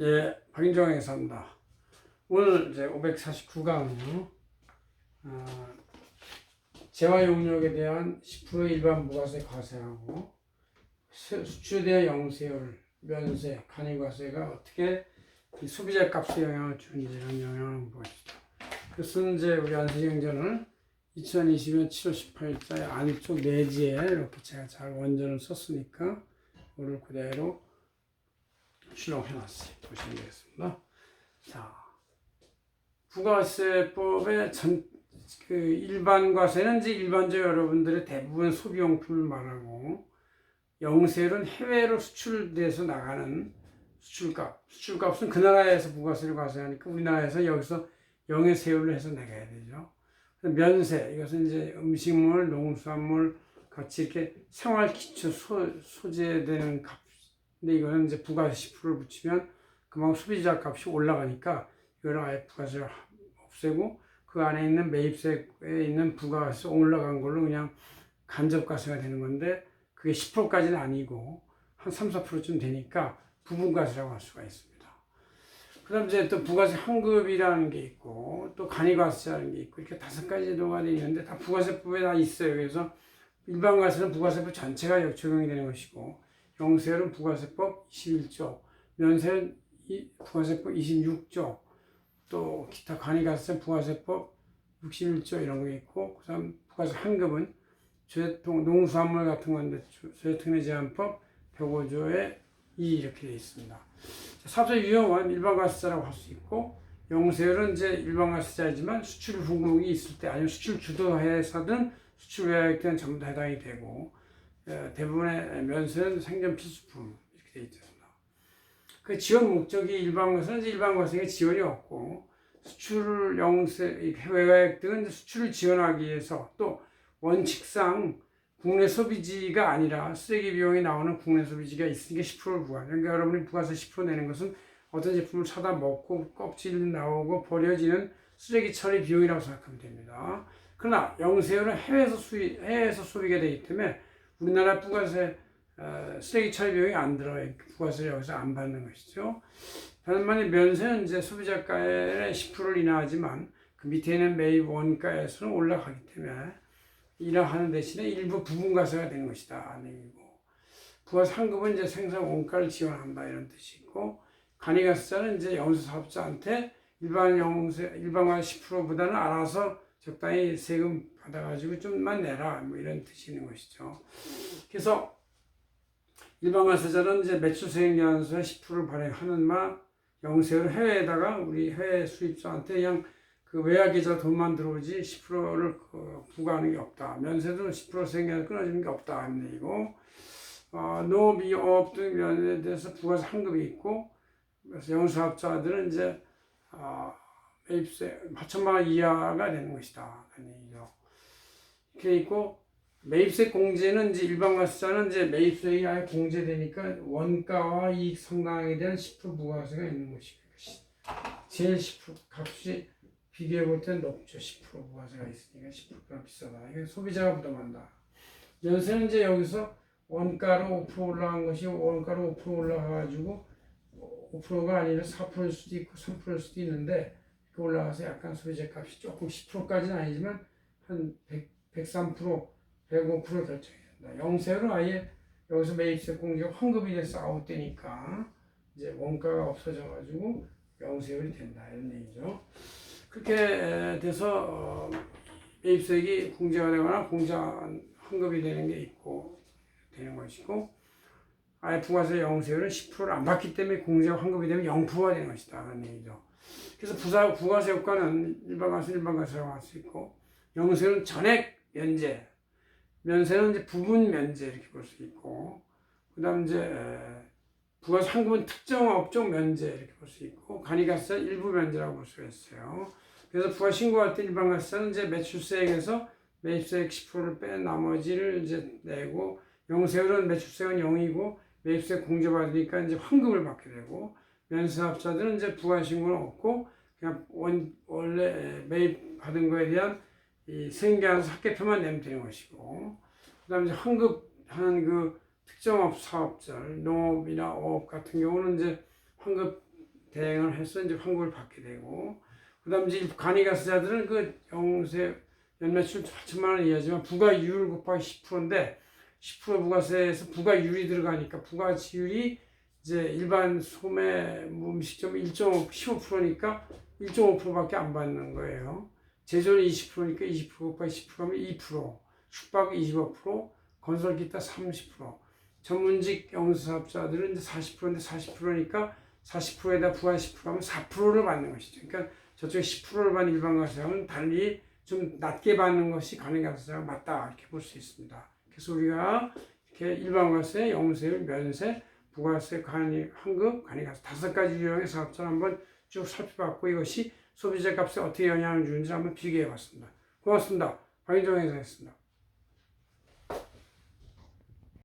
예, 박인정 회사입니다. 오늘 이제 549강은요, 어, 재화 용역에 대한 10% 일반 무과세 과세하고 수- 수출에 영세율, 면세, 간이과세가 어떻게 이 소비자 값에 영향을 주는지 이런 영향을 보겠습니다. 그래서 이제 우리 안세경전을 2020년 7월 18일자에 안쪽 내지에 이렇게 제가 잘 원전을 썼으니까 오늘 그대로 출력해놨어요. 보시면 되겠습니다. 자, 부가세법의 전, 그 일반 과세는 이제 일반적으로 여러분들의 대부분 소비용품을 말하고 영세율은 해외로 수출돼서 나가는 수출값. 수출값은 그 나라에서 부가세를 과세하니까 우리나라에서 여기서 영세율로 해서 내가야 되죠. 면세, 이것은 이제 음식물, 농수산물 같이 이렇게 생활 기초 소, 소재되는 값. 근데 이거는 이제 부가세 10%를 붙이면 그만큼 소비자 값이 올라가니까 이거를 아예 부가세를 없애고 그 안에 있는 매입세에 있는 부가세 올라간 걸로 그냥 간접과세가 되는 건데 그게 10%까지는 아니고 한 3, 4%쯤 되니까 부분과세라고 할 수가 있습니다. 그 다음 이제 또 부가세 환급이라는 게 있고 또 간이과세라는 게 있고 이렇게 다섯 가지 제도가 돼 있는데 다 부가세법에 다 있어요. 그래서 일반과세는 부가세법 전체가 적용이 되는 것이고 영세율은 부가세법 21조, 면세는 이- 부가세법 26조, 또 기타 간이과세 부가세법 61조 이런 거 있고 그 다음 부가세 환급은 죄통 농수산물 같은 건데 죄통의 제한법 105조에 2 이렇게 돼 있습니다. 사업자 유형은 일반과세자라고 할 수 있고 영세율은 이제 일반과세자이지만 수출 후국이 있을 때 아니면 수출 주도 회사든 수출 외화액 등 전부 다 해당이 되고 어, 대부분의 면세는 생존 필수품 이렇게 돼 있습니다. 그 지원 목적이 일반과세는 이제 일반과세가 지원이 없고 수출 영세 해외가액 등은 수출을 지원하기 위해서 또 원칙상 국내 소비지가 아니라 쓰레기 비용이 나오는 국내 소비지가 있으니까 10%를 부과. 그러니까 여러분이 부가세 10% 내는 것은 어떤 제품을 사다 먹고 껍질 나오고 버려지는 쓰레기 처리 비용이라고 생각하면 됩니다. 그러나 영세율은 해외에서 수입, 해외에서 소비가 되기 때문에 우리나라 부가세 어, 쓰레기 처리 비용이 안 들어요. 부가세를 여기서 안 받는 것이죠. 반면에 면세는 이제 소비자가의 10%를 인하하지만 그 밑에 있는 매입 원가에서는 올라가기 때문에 인하하는 대신에 일부 부분과세가 되는 것이다. 내기고 부가세 환급은 이제 생산 원가를 지원한다 이런 뜻이 있고 간이가세자는 이제 영세 사업자한테 일반 영세 일반과 10%보다는 알아서 적당히 세금 받아가지고 좀만 내라 뭐 이런 뜻이 있는 것이죠. 그래서 일반과세자는 이제 매출 수익 연수의 10%를 발행하는 마 영세를 해외에다가 우리 해외 수입자한테 그냥 그 외화 계좌 돈만 들어오지 10%를 그 부과하는 게 없다. 면세도 10% 생겨 끊어지는 게 없다. 하는 얘기고 어, 농업이업 등 면에 대해서 부가세 환급이 있고 그래서 영수사업자들은 이제 어, 매입세 8천만 원 이하가 되는 것이다. 하는 얘기죠. 이렇게 있고 매입세 공제는 이제 일반과세자는 이제 매입세가 아예 공제되니까 원가와 이익 상당에 대한 10% 부가세가 있는 것이고 제일 10% 값이 비교해 볼 때는 높죠. 10% 부가세가 있으니까 10%가 비싸다. 이게 소비자가 부담한다. 연세는 이제 여기서 원가로 5% 올라간 것이 원가로 5% 올라가가지고 5%가 아니라 4%일 수도 있고 3%일 수도 있는데 그 올라가서 약간 소비자 값이 조금 10%까지는 아니지만 한 100, 103%, 105% 결정이 된다. 영세로 아예 여기서 매입세 공제가 환급이 돼서 아웃되니까 이제 원가가 없어져가지고 영세율이 된다 이런 얘기죠. 그렇게 에, 돼서 어, 매입세액이 공제가 되거나 공자 환급이 되는 게 있고 되는 것이고 아예 부가세 영세율은 10%를 안 받기 때문에 공제가 환급이 되면 0%가 되는 것이다 그런 얘기죠. 그래서 부사, 부가세 효과는 일반과세 일반과세라고 할 수 있고 영세율은 전액 면제 면세는 이제 부분 면제 이렇게 볼 수 있고 그 다음 이제 에, 부가세 환급은 특정 업종 면제 이렇게 볼 수 있고 간이가세 일부 면제라고 볼 수가 있어요. 그래서 부가 신고할 때 일반가세는 이제 매출세액에서 매입세액 10%를 뺀 나머지를 이제 내고 영세율은 매출세액은 0이고 매입세 공제받으니까 이제 환급을 받게 되고 면세사업자들은 이제 부가 신고는 없고 그냥 원, 원래 매입 받은 거에 대한 이 생계한 합계표만 내면 되는 것이고 그 다음에 이제 환급하는 그 특정업 사업자 농업이나 어업 같은 경우는 이제 환급 대행을 해서 이제 환급을 받게 되고 그 다음 이제 간이가스자들은 그 영세 연매출 8천만 원 이하지만 부가율 곱하기 10%인데 10% 부가세에서 부가율이 들어가니까 부가지율이 이제 일반 소매 뭐 음식점 1.5 15%니까 1.5%밖에 안 받는 거예요. 제조는 20%니까 20% 곱하기 10%면 2%, 숙박 25%, 건설 기타 30%, 전문직 영수사업자들은 이제 40%인데 40%니까 40%에다 부가 10%하면 4%를 받는 것이죠. 그러니까 저쪽에 10%를 받는 일반 가수장은 달리 좀 낮게 받는 것이 가수장 맞다 이렇게 볼 수 있습니다. 그래서 우리가 이렇게 일반 가수의 영세율, 면세, 부가세, 간이 환급, 간이 가수 다섯 가지 유형의 사업자를 한번 쭉 살펴봤고 이것이 소비자 값에 어떻게 영향을 주는지 한번 비교해 봤습니다. 고맙습니다. 박인정 회사였습니다.